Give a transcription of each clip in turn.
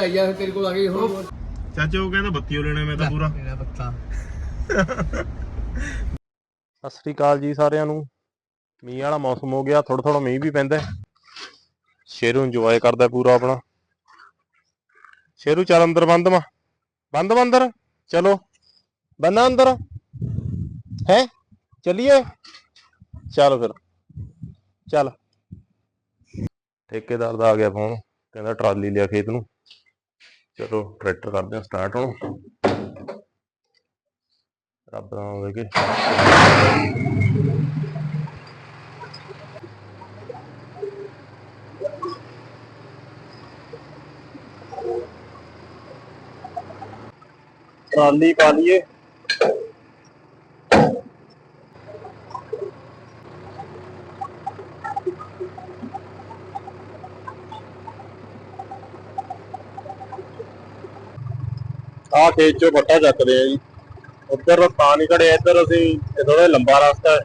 ਭਰਾਈਆ ਫਿਰ ਤੇਰੇ ਕੋਲ ਆ ਗਈ ਹੁਣ। ਚਾਚੇ ਉਹ ਕਹਿੰਦਾ ਬੱਤੀ ਉਹ ਲੈਣਾ ਮੈਂ ਤਾਂ ਪੂਰਾ। ਤੇਰਾ ਬੱਤਾ। ਸਤਿ ਸ੍ਰੀ ਅਕਾਲ ਜੀ ਸਾਰਿਆਂ ਨੂੰ। ਮੀਂਹ ਵਾਲਾ ਮੌਸਮ ਹੋ ਗਿਆ ਥੋੜਾ ਥੋੜਾ ਮੀਂਹ ਵੀ ਪੈਂਦਾ। ਸ਼ੇਰੂ ਇੰਜੋਏ ਕਰਦਾ ਪੂਰਾ ਆਪਣਾ। ਸ਼ੇਰੂ ਚੱਲ ਅੰਦਰ ਬੰਦ ਮਾ। ਬੰਦ ਵਾ ਅੰਦਰ? ਚਲੋ। ਬੰਨਾ ਅੰਦਰ। ਹੈ? ਚਲਿਏ? ਚੱਲ ਫਿਰ। ਚੱਲ। ਠੇਕੇਦਾਰ ਦਾ ਆ ਗਿਆ ਫੋਨ ਕਹਿੰਦਾ ਟਰਾਲੀ ਲਿਆ ਖੇਤ ਨੂੰ। ਚਲੋ ਟਰੈਕਟਰ ਕਰਦੇ ਆ ਸਟਾਰਟ ਹੁਣ। ਰੱਬ ਦਾ ਨਾਮ ਕੇ। ਟਰਾਲੀ ਪਾ ਲਈਏ। ਆ ਖੇਤ ਚੋਂ ਵੱਟਾ ਚੱਕਦੇ ਆ ਜੀ। ਉੱਧਰ ਰਸਤਾ ਨਹੀਂ ਖੜੇ ਇੱਧਰ ਅਸੀਂ ਇਹ ਥੋੜਾ ਲੰਬਾ ਰਸਤਾ ਹੈ।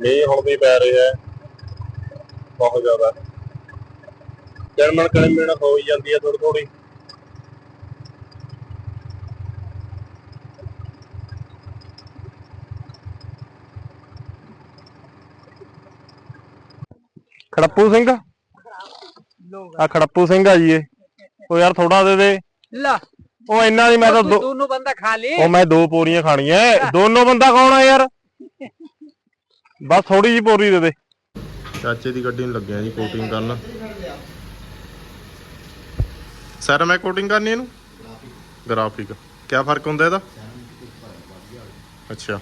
ਮੀਂਹ ਹੁਣ ਵੀ ਪੈ ਰਿਹਾ ਹੈ। ਬਹੁਤ ਜ਼ਿਆਦਾ। ਜਨਮਣ ਕਲਮਣ ਹੋ ਹੀ ਜਾਂਦੀ ਹੈ ਥੋੜੀ ਥੋੜੀ ਖੜੱਪੂ ਸਿੰਘ? ਆ ਖੜੱਪੂ ਸਿੰਘ ਆ ਜੀ ਇਹ। ਉਹ ਯਾਰ ਥੋੜਾ ਦੇ ਦੇ। ਲਾ। ਉਹ ਇੰਨਾ ਨਹੀਂ ਮੈਂ ਤਾਂ ਦੋ ਦੋਨੋਂ ਬੰਦਾ ਖਾ ਲੇ। ਉਹ ਮੈਂ ਦੋ ਪੋਰੀਆਂ ਖਾਣੀਆਂ। ਐ। ਦੋਨੋਂ ਬੰਦਾ ਕੌਣ ਆ ਯਾਰ? ਬਸ ਥੋੜੀ ਜੀ ਪੋਰੀ ਦੇ ਦੇ। ਚਾਚੇ ਦੀ ਗੱਡੀ ਨੂੰ ਲੱਗਿਆ ਜੀ ਕੋਟਿੰਗ ਕਰਨ। ਸਰ ਮੈਂ ਕੋਟਿੰਗ ਕਰਨੀ ਇਹਨੂੰ? ਗ੍ਰਾਫਿਕ ਕੀ ਫ਼ਰਕ ਹੁੰਦਾ ਇਹਦਾ? ਅੱਛਾ।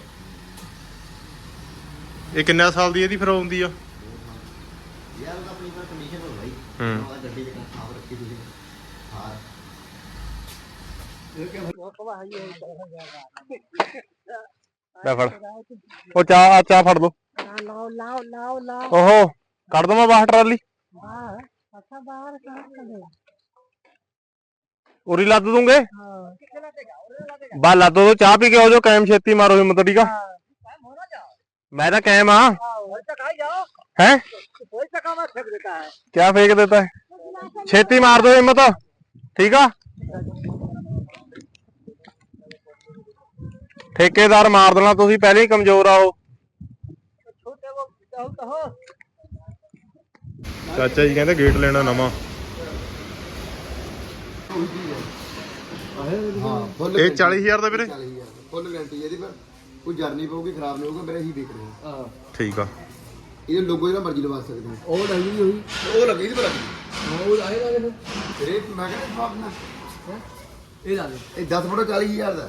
ਇਹ ਕਿੰਨੇ ਸਾਲ ਦੀ ਇਹਦੀ ਫਿਰ ਆਉਂਦੀ ਆ? ਯਾਰ ਉਹਦਾ ਆਪਣੀ ਪਰ ਕੰਡੀਸ਼ਨ ਹੋ ਗਈ। ਹੂੰ। ਗੱਡੀ ਦੇ ਆਪ ਰੱਖੀ ਤੁਸੀਂ। ਹਾਂ। ਲੈ ਫੜ ਉਹ ਚਾਹ ਆ ਚਾਹ ਫੜ ਲਓ ਲਾਓ ਲਾਓ ਲਾਓ ਲਾਓ ਓਹੋ ਕੱਢ ਦਵਾਂ ਬਾਹਰ ਟਰਾਲੀ ਬਾਹਰ ਅੱਛਾ ਬਾਹਰ ਕਾ ਕਰੇ ਉਰੀ ਲੱਦ ਦੂੰਗੇ ਹਾਂ ਕਿੱਥੇ ਲਾ ਦੇਗਾ ਉਹਨੇ ਲਾ ਦੇਗਾ ਬਾ ਲੱਦ ਦੋ ਚਾਹ ਪੀ ਕੇ ਆਓ ਜੋ ਕਾਇਮ ਛੇਤੀ ਮਾਰੋ ਹਿੰਮਤ ਠੀਕ ਆ टाइम होना जाओ ਮੈਂ ਤਾਂ ਕਾਇਮ ਆ वही तक आ जाओ ਹੈ वही तक हमें फेंक देता है ਕਿਆ ਫੇਕ ਦੇਤਾ ਹੈ ਛੇਤੀ ਮਾਰ ਠੇਕੇਦਾਰ ਮਾਰ ਦੇਣਾ ਤੁਸੀਂ ਪਹਿਲੇ ਹੀ ਕਮਜ਼ੋਰ ਆ ਚਾਚਾ ਜੀ ਕਹਿੰਦੇ ਗੇਟ ਲੈਣਾ ਨਵਾਂ। ਇਹ 40000 ਦਾ ਵੀਰੇ? ਫੁੱਲ ਗਾਰੰਟੀ ਪਊਗੀ ਖਰਾਬ ਨਹੀਂ ਆ। ਇਹਦੇ ਲੋਗੋ ਜਿਹੜਾ ਮਰਜ਼ੀ ਲਵਾ ਸਕਦੇ ਹੋ। ਉਹ ਲੱਗੀ ਹੋਈ। ਉਹ ਲੱਗੀ ਦੀ ਪਰ ਉਹ ਆਏਗਾ ਫਿਰ। ਇਹ ਮੈਂ ਕਹਿੰਦਾ ਫਾਪਨਾ ਇਹ ਲਾ ਇਹ 10 ਫੋਟੋ 40000 ਦਾ।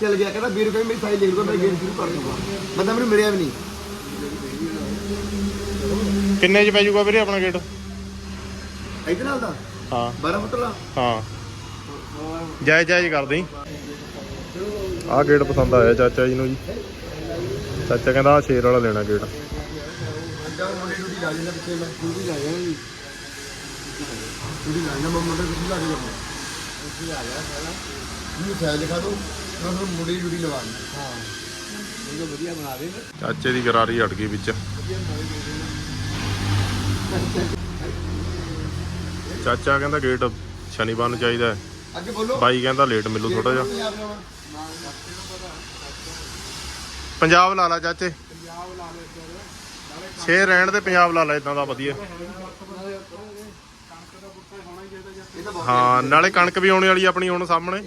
ਚਲ ਗਿਆ ਕਹਿੰਦਾ 20 ਰੁਪਏ ਮੇਰੀ ਸਾਈਜ਼ ਲਿਖ ਦੋ ਮੈਂ ਗੇਮ ਸ਼ੁਰੂ ਕਰ ਦੂੰਗਾ। ਬੰਦਾ ਮੈਨੂੰ ਮਿਲਿਆ ਵੀ ਨਹੀਂ। ਕਿੰਨੇ ਚ ਪੈ ਜਾਊਗਾ ਵੀਰੇ ਆਪਣਾ ਗੇਟ? ਇਹਦੇ ਨਾਲ ਦਾ? ਹਾਂ। 12 ਫੁੱਟ ਵਾਲਾ? ਹਾਂ। ਜਾਇਜ਼ ਜਾਇਜ਼ ਕਰ ਦੇਈ। ਆਹ ਗੇਟ ਪਸੰਦ ਆਇਆ ਚਾਚਾ ਜੀ ਨੂੰ ਜੀ। ਚਾਚਾ ਕਹਿੰਦਾ ਆ ਸ਼ੇਰ ਵਾਲਾ ਲੈਣਾ ਗੇਟ। ਅੱਡਾ ਮੁੰਡੇ ਡਿਊਟੀ ਲਾ ਜਾਂਦਾ ਪਿੱਛੇ ਮੈਂ ਡਿਊਟੀ ਲਾ ਜਾਣਾ ਜੀ। ਡਿਊਟੀ ਲਾ ਜਾਣਾ ਮੈਂ ਮੁੰਡੇ ਡਿਊਟੀ ਲਾ ਕੇ ਜਾਣਾ। ਡਿਊਟੀ ਆ ਗਿਆ ਸਾਲਾ ਮੈਨੂੰ ਸਾਈਜ਼ ਦਿਖਾ ਦਿਓ। ਹਾਂ। ਵਧੀਆ ਬਣਾ ਦੇ। ਚਾਚੇ ਦੀ ਗਰਾਰੀ ਅੜ ਗਈ ਵਿੱਚ। ਚਾਚਾ ਕਹਿੰਦਾ ਗੇਟ ਸ਼ਨੀਵਾਰ ਨੂੰ ਚਾਹੀਦਾ ਹੈ। ਅੱਗੇ ਬੋਲੋ। ਬਾਈ ਕਹਿੰਦਾ ਲੇਟ ਮਿਲੂ ਥੋੜਾ ਜਿਹਾ। ਪੰਜਾਬ ਲਾ ਲਾ ਚਾਚੇ। ਛੇ ਰਹਿਣ ਦੇ ਪੰਜਾਬ ਲਾ ਲਾ ਇਦਾਂ ਦਾ ਵਧੀਆ। ਹਾਂ ਨਾਲੇ ਕਣਕ ਵੀ ਆਉਣੇ ਵਾਲੀ ਆਪਣੀ ਹੁਣ ਸਾਹਮਣੇ।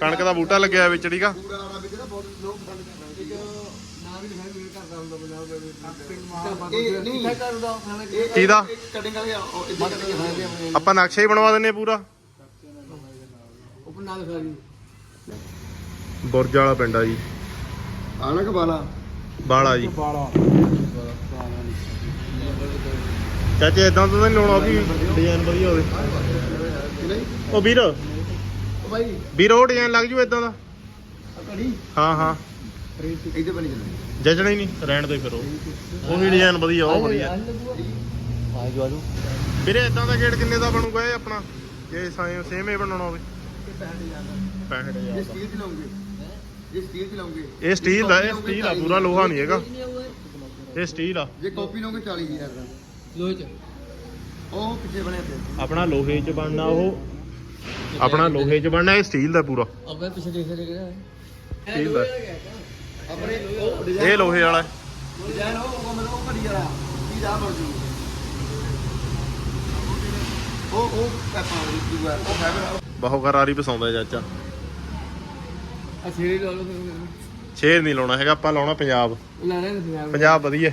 ਕਣਕ ਦਾ ਬੂਟਾ ਲੱਗਿਆ ਵਿੱਚ ਠੀਕਾ ਪੂਰਾ ਆੜਾ ਦਾ ਆਪਾਂ ਨਕਸ਼ਾ ਹੀ ਬਣਵਾ ਦਿੰਨੇ ਪੂਰਾ। ਬੁਰਜ ਵਾਲਾ ਪਿੰਡ ਆ ਜੀ। ਆਣਾ ਕਬਾਲਾ ਬਾਲਾ? ਜੀ। ਚਾਚੇ ਇਦਾਂ ਤਾਂ ਨਹੀਂ ਲਾਉਣਾ ਵੀ ਡਿਜ਼ਾਈਨ ਵਧੀਆ ਹੋਵੇ। ਉਹ ਵੀਰ। ਭਾਈ ਵੀਰ ਡਿਜ਼ਾਈਨ ਲੱਗ ਜੂ ਇਦਾਂ ਦਾ? ਆ ਹਾਂ ਹਾਂ। ਇਹਦੇ ਬਣੀ ਚੱਲਣੀ ਜੱਜਣਾ ਹੀ ਨਹੀਂ ਰਹਿਣ ਦੇ ਫਿਰ ਉਹ। ਉਹੀ ਡਿਜ਼ਾਈਨ ਵਧੀਆ ਉਹ ਵਧੀਆ। ਆ ਜੋ ਆਜੋ ਵੀਰੇ ਇਦਾਂ ਦਾ ਗੇਟ ਕਿੰਨੇ ਦਾ ਬਣੂਗਾ ਇਹ ਆਪਣਾ? ਜੇ ਸਾਇ ਸੇਮ ਹੀ ਬਣਾਉਣਾ ਹੋਵੇ। 65000 ਜੇ ਸਟੀਲ ਚ ਲਾਉਂਗੇ ਜੇ ਸਟੀਲ ਚ ਲਾਉਂਗੇ ਇਹ ਸਟੀਲ ਦਾ ਇਹ ਸਟੀਲ ਆ ਪੂਰਾ ਲੋਹਾ ਨਹੀਂ ਹੈਗਾ। ਇਹ ਸਟੀਲ ਆ। ਜੇ ਕਾਪੀ ਲਾਉਂਗੇ 40000 ਦਾ। ਲੋਹੇ ਚ। ਉਹ ਪਿੱਛੇ ਬਣਿਆ ਪਿਆ। ਆਪਣਾ ਲੋਹੇ 'ਚ ਬਣਨਾ ਉਹ। ਆਪਣਾ ਲੋਹੇ 'ਚ ਬਣਨਾ ਇਹ ਸਟੀਲ ਦਾ ਪੂਰਾ। ਆਪਣੇ ਪਿੱਛੇ ਦੇਖ ਰਹੇ ਕਿਹੜਾ ਸਟੀਲ ਦਾ ਆਪਣੇ ਉਹ ਇਹ ਲੋਹੇ ਵਾਲਾ ਹੈ। ਡਿਜ਼ਾਈਨ ਉਹ ਉਹ ਮਤਲਬ ਉਹ ਘੜੀ ਵਾਲਾ। ਕੀ ਦਾ ਬਣ ਜੂ? ਉਹ ਉਹ ਪੈਪਾਂ ਦੀ ਜੂਗਾ ਉਹ ਫਾਈਬਰ ਬਹੁਤ ਕਰਾਰੀ ਪਸਾਉਂਦਾ ਚਾਚਾ। ਆ ਛੇੜੇ ਲਾ ਲਓ ਫਿਰ। ਛੇਰ ਨਹੀਂ ਲਾਉਣਾ ਹੈਗਾ ਆਪਾਂ ਲਾਉਣਾ ਲੈ ਪੰਜਾਬ। ਪੰਜਾਬ ਵਧੀਆ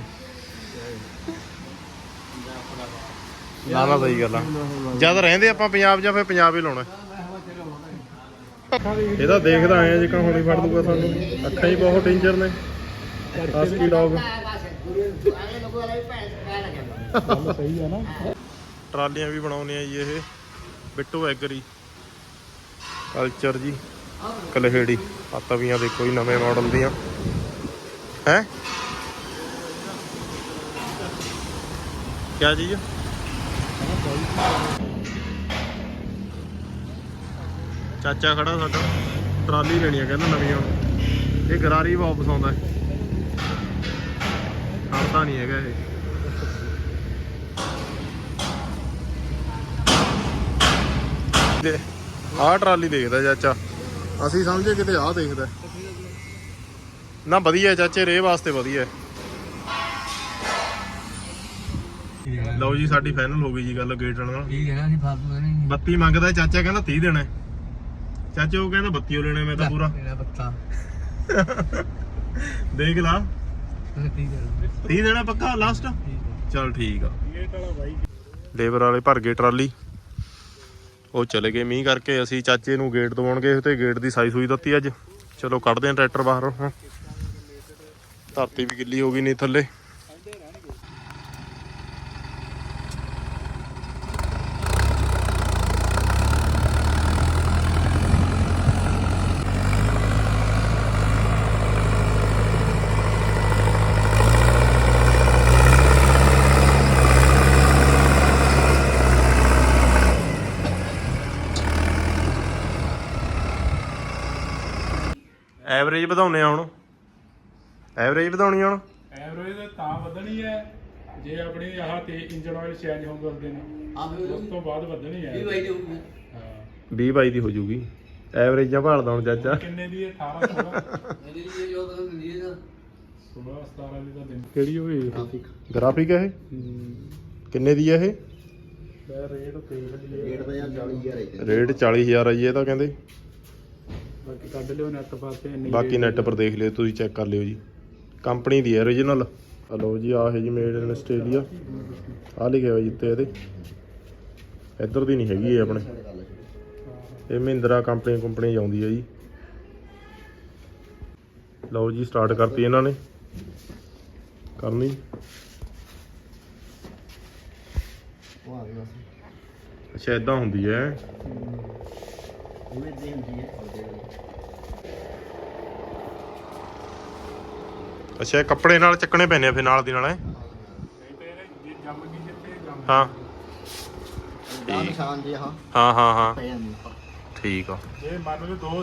ਨਾ ਨਾ ਸਹੀ ਗੱਲ ਆ। ਜਦ ਰਹਿੰਦੇ ਆਪਾਂ ਪੰਜਾਬ ਜਾਂ ਫਿਰ ਪੰਜਾਬ ਹੀ ਲਾਉਣਾ ਇਹਦਾ ਦੇਖਦਾ ਆਇਆ ਜਿੱਕਾਂ ਹੁਣੀ ਫੜ ਦੂਗਾ ਸਾਨੂੰ। ਅੱਖਾਂ ਹੀ ਬਹੁਤ ਡੇਂਜਰ ਨੇ। ਹਸਕੀ ਡੌਗ ਸਹੀ ਆ ਨਾ ਟਰਾਲੀਆਂ ਵੀ ਬਣਾਉਨੇ ਆ ਜੀ ਇਹ। ਬਿੱਟੂ ਐਗਰੀ ਕਲਚਰ ਜੀ। ਕਲਹੇੜੀ। ਆ ਤਵੀਆਂ ਦੇਖੋ ਜੀ ਨਵੇਂ ਮਾਡਲ ਦੀਆਂ। ਹੈ? ਕਿਆ ਜੀ ਚਾਚਾ ਖੜਾ ਸਾਡਾ ਟਰਾਲੀ ਲੈਣੀ ਆ ਕਹਿੰਦਾ ਨਵੀਂ ਹੁਣ। ਇਹ ਗਰਾਰੀ ਪਸੰਦ ਹੈ ਹੜਦਾ ਨਹੀਂ ਹੈਗਾ ਇਹ। ਦੇ ਆਹ ਟਰਾਲੀ ਦੇਖਦਾ ਚਾਚਾ। ਅਸੀਂ ਸਮਝੇ ਕਿਤੇ ਆਹ ਦੇਖਦਾ। ਨਾ ਵਧੀਆ ਚਾਚੇ ਰੇ ਵਾਸਤੇ ਵਧੀਆ। ਲਓ ਜੀ ਸਾਡੀ ਫਾਈਨਲ ਹੋ ਗਈ ਜੀ ਗੱਲ ਗੇਟ ਨਾਲ। ਠੀਕ ਹੈ ਅਸੀਂ ਫਾਲਤੂ ਨਹੀਂ 32 ਮੰਗਦਾ ਚਾਚਾ ਕਹਿੰਦਾ 30 ਦੇਣਾ। ਚਾਚੇ ਉਹ ਕਹਿੰਦਾ 32 ਓ ਲੈਣਾ ਮੈਂ ਤਾਂ ਪੂਰਾ। ਤੇਰਾ ਬੱਤਾ। ਦੇਖ ਲਾ। ਤੁਸੀਂ ਠੀਕ ਹੈ 30 ਦੇਣਾ ਪੱਕਾ ਲਾਸਟ ਚਲ ਠੀਕ ਆ। ਲੇਬਰ ਵਾਲੇ ਭਰ ਗਏ ਟਰਾਲੀ। ਉਹ ਚਲੇ ਗਏ ਮੀਂਹ ਕਰਕੇ ਅਸੀਂ ਚਾਚੇ ਨੂੰ ਗੇਟ ਦਵਾਉਣ ਗਏ ਤੇ ਗੇਟ ਦੀ ਸਾਈ ਸੂਈ ਦਿੱਤੀ ਅੱਜ। ਚਲੋ ਕੱਢਦੇ ਆਂ ਟਰੈਕਟਰ ਬਾਹਰ ਧਰਤੀ ਵੀ ਗਿੱਲੀ ਹੋ ਗਈ ਨਹੀਂ ਥੱਲੇ। ਐਵਰੇਜ ਵਧਾਉਨੇ ਆ ਹੁਣ। ਐਵਰੇਜ ਵਧਾਉਣੀ ਆ ਹੁਣ। ਐਵਰੇਜ ਤਾਂ ਵਧਣੀ ਹੈ। ਜੇ ਆਪਣੀ ਆਹ ਤੇ ਇੰਜਨ ਆਇਲ ਚੇਂਜ ਹੋਣ ਕਰਦੇ ਨੇ ਆ ਫਿਰ ਉਸ ਤੋਂ ਬਾਅਦ ਵਧਣੀ ਹੈ। ਇਹ ਬਾਈ ਦੇ ਹੋਊਗਾ। ਹਾਂ। 20 22 ਦੀ ਹੋ ਜੂਗੀ। ਐਵਰੇਜਾਂ ਭਾਲਦਾ ਹੁਣ ਚਾਚਾ। ਕਿੰਨੇ ਦੀ ਹੈ? 18 16 ਮੇਰੀ ਜੀ ਜੋ ਤਾਂ ਦਿੰਦੀ ਹੈ ਨਾ। 16 17 ਦੀ ਤਾਂ ਦਿਨ ਕਿਹੜੀ ਹੋਈ ਗ੍ਰਾਫਿਕ ਹੈ ਇਹ? ਕਿੰਨੇ ਦੀ ਹੈ ਇਹ? ਰੇਟ ਦੇਖ ਲਈਏ ਰੇਟ ਦਾ ਯਾਰ 40000 ਹੈ ਰੇਟ 40000 ਆ ਜੀ ਇਹ ਤਾਂ ਕਹਿੰਦੇ। ਬਾਕੀ ਕੱਢ ਲਿਓ ਨੈਟ ਪਾਸੇ ਇੰਨੀ ਬਾਕੀ ਨੈਟ ਪਰ ਦੇਖ ਲਿਓ ਤੁਸੀਂ ਚੈੱਕ ਕਰ ਲਿਓ ਜੀ। ਕੰਪਨੀ ਦੀ ਹੈ origignal ਹਲੋ ਜੀ ਆਹ ਹੈ ਜੀ ਮੇਡ ਇਨ ਆਸਟ੍ਰੇਲੀਆ ਆ ਲਿਖਿਆ ਹੋਇਆ ਜਿੱਤੇ ਇਹਦੇ। ਇੱਧਰ ਦੀ ਨਹੀਂ ਹੈਗੀ ਇਹ ਆਪਣੇ। ਇਹ ਮਹਿੰਦਰਾ ਕੰਪਨੀ ਕੰਪਨੀ ਆਉਂਦੀ ਹੈ ਜੀ। ਲਓ ਜੀ ਸਟਾਰਟ ਕਰਤੀ ਇਹਨਾਂ ਨੇ। ਕਰਨੀ। ਅੱਛਾ ਇਦਾਂ ਹੁੰਦੀ ਹੈ। ਉਹ ਇਦਾਂ ਹੁੰਦੀ ਹੈ। ਅੱਛਾ ਇਹ ਕੱਪੜੇ ਨਾਲ ਚੱਕਣੇ ਪੈਣੇ ਆ ਫਿਰ ਨਾਲ ਦੀ ਨਾਲ ਗਈ ਹਾਂ। ਦਾ ਨਿਸ਼ਾਨ ਜੀ ਹਾਂ ਹਾਂ ਹਾਂ। ਹਾਂ ਪੈ ਜਾਂਦੀ ਠੀਕ ਆ। ਜੇ ਮੰਨ ਲਓ 2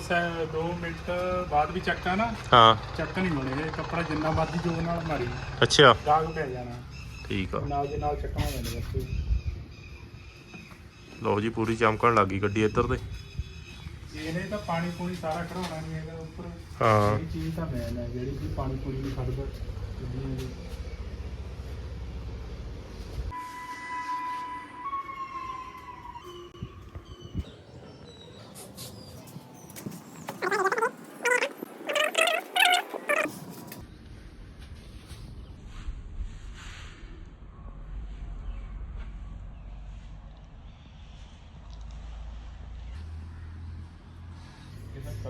2 ਮਿੰਟ ਬਾਅਦ ਵੀ ਚੱਕਾ ਨਾ ਹਾਂ। ਚੱਕ ਨਹੀਂ ਹੋਣੇ ਇਹ ਕੱਪੜਾ ਜਿੰਨਾ ਮਰਜ਼ੀ ਜੋਰ ਨਾਲ ਮਾਰੀ ਅੱਛਾ। ਦਾਗ ਪੈ ਜਾਣਾ। ਠੀਕ ਆ। ਨਾਲ ਦੇ ਨਾਲ ਚੱਕਣਾ ਪੈਂਦਾ ਬੱਚੇ। ਲਓ ਜੀ ਪੂਰੀ ਚਮਕਣ ਲੱਗੀ ਗੱਡੀ ਇੱਧਰ ਤੇ। ਇਹਨੇ ਤਾਂ ਪਾਣੀ ਪੂਣੀ ਸਾਰਾ ਕਢਾਉਣਾ ਨਹੀਂ ਹੈਗਾ ਉੱਪਰ। ਹਾਂ। ਇਹ ਚੀਜ਼ ਤਾਂ ਮੈਨ ਹੈ ਜਿਹੜੀ ਕਿ ਪਾਣੀ ਪੂਣੀ ਨਹੀਂ ਛੱਡਦਾ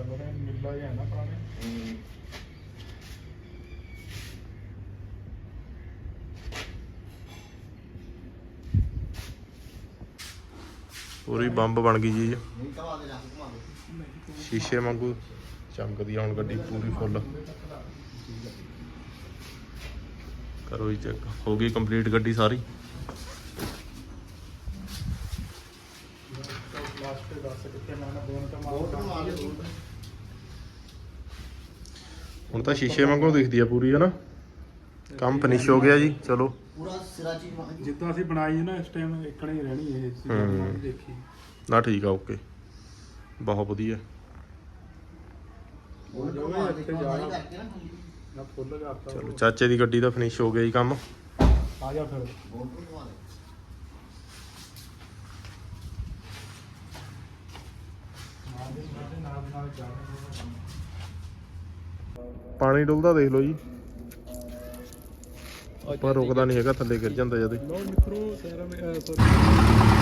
ਨਾ ਪੁਰਾਣੇ। ਪੂਰੀ ਬੰਬ ਬਣ ਗਈ ਚੀਜ਼ ਨਹੀਂ ਕਵਾ ਦੇ ਜਾ ਦੇ। ਸ਼ੀਸ਼ੇ ਵਾਂਗੂ ਚਮਕਦੀ ਆ ਹੁਣ ਗੱਡੀ ਪੂਰੀ ਫੁੱਲ ਕਰੋ ਜੀ ਚੈੱਕ ਹੋ ਗਈ ਕੰਪਲੀਟ ਗੱਡੀ ਸਾਰੀ। ਲਾਸਟ ਤੇ ਦੱਸ ਕਿੱਥੇ ਲਾਣਾ ਦੋਨ ਤਾਂ ਬਹੁਤ ਕਮਾ ਦੇ ਹੁਣ ਤਾਂ ਸ਼ੀਸ਼ੇ ਵਾਂਗੂ ਦਿਖਦੀ ਆ ਪੂਰੀ ਹੈ ਨਾ ਕੰਮ ਫਿਨਿਸ਼ ਹੋ ਗਿਆ ਜੀ ਚਲੋ। ਪੂਰਾ ਸਿਰਾ ਚੀਜ਼ ਜਿੱਦਾਂ ਅਸੀਂ ਬਣਾਈ ਨਾ ਇਸ ਟਾਈਮ ਇੱਕਣੀ ਹੀ ਰਹਿਣੀ ਇਹ ਚੀਜ਼। ਹੂੰ। ਦੇਖੀ। ਨਾ ਠੀਕ ਆ ਓਕੇ ਬਹੁਤ ਵਧੀਆ। ਉਹ ਇੱਥੇ ਜਾਣਾ। ਨਾ ਫੁੱਲ ਕਰਤਾ ਚਲੋ ਚਾਚੇ ਦੀ ਗੱਡੀ ਦਾ ਫਿਨਿਸ਼ ਹੋ ਗਿਆ ਜੀ ਕੰਮ। ਆ ਜਾ ਫਿਰ। ਬਹੁਤ ਕਮਾ ਦੇ। ਨਾਲ ਦੇ ਨਾਲ ਨਾਲ ਨਾਲ ਜਾਣਾ ਪਾਣੀ ਡੁੱਲਦਾ ਦੇਖ ਲਓ ਜੀ। ਉੱਪਰ ਰੁਕਦਾ ਨਹੀਂ ਹੈਗਾ ਥੱਲੇ ਗਿਰ ਜਾਂਦਾ ਜਦੇ। ਲੋ ਮਿੱਤਰੋ ਸਾਰਾ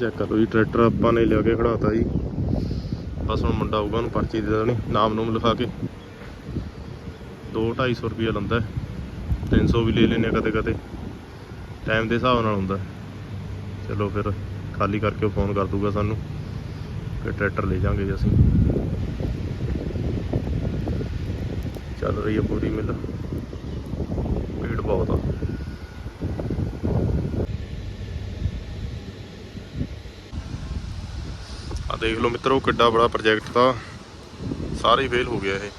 ਚੈੱਕ ਕਰੋ ਜੀ ਟਰੈਕਟਰ ਆਪਾਂ ਨੇ ਲਿਆ ਕੇ ਖੜਾਤਾ ਜੀ। ਬਸ ਹੁਣ ਮੁੰਡਾ ਆਊਗਾ, ਉਹਨੂੰ ਪਰਚੀ ਦੇ ਦੇਣੀ, ਨਾਮ ਨੂਮ ਲਿਖਾ ਕੇ। 2 250 ਰੁਪਏ ਲੰਦਾ 300 ਵੀ ਲੈ ਲੈਨੇ ਕਦੇ ਕਦੇ। ਟਾਈਮ ਦੇ ਹਿਸਾਬ ਨਾਲ ਹੁੰਦਾ ਚਲੋ ਫਿਰ, ਖਾਲੀ ਕਰਕੇ ਉਹ ਫੋਨ ਕਰ ਦੂਗਾ ਸਾਨੂੰ। ਫਿਰ ਟਰੈਕਟਰ ਲੈ ਜਾਾਂਗੇ ਜੀ ਅਸੀਂ। ਚੱਲ ਰਹੀ ਹੈ ਪੂਰੀ ਮਿਲ। ਭੀੜ ਬਹੁਤ ਆ। ਦੇਖ ਲਓ ਮਿੱਤਰੋ, ਕਿੱਡਾ ਬੜਾ ਪ੍ਰੋਜੈਕਟ ਤਾਂ ਸਾਰੇ ਹੀ ਫੇਲ ਹੋ ਗਿਆ ਇਹ।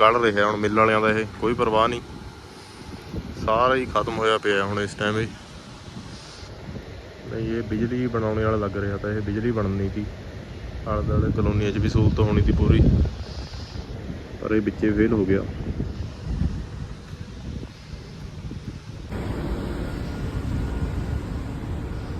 ਗਲ ਰਿਹਾ ਹੁਣ ਮਿਲ ਵਾਲਿਆਂ ਦਾ ਇਹ, ਕੋਈ ਪਰਵਾਹ ਨਹੀਂ। ਸਾਰਾ ਹੀ ਖਤਮ ਹੋਇਆ ਪਿਆ ਹੁਣ ਇਸ ਟਾਈਮ ਇਹ। ਨਹੀਂ, ਇਹ ਬਿਜਲੀ ਬਣਾਉਣ ਵਾਲਾ ਲੱਗ ਰਿਹਾ ਤਾਂ ਇਹ ਬਿਜਲੀ ਬਣਨੀ ਸੀ। ਆਲੇ ਦੁਆਲੇ ਕਲੋਨੀਆਂ 'ਚ ਵੀ ਸਹੂਲਤ ਹੋਣੀ ਸੀ ਪੂਰੀ। ਪਰ ਇਹ ਵਿੱਚੇ ਫੇਲ ਹੋ ਗਿਆ।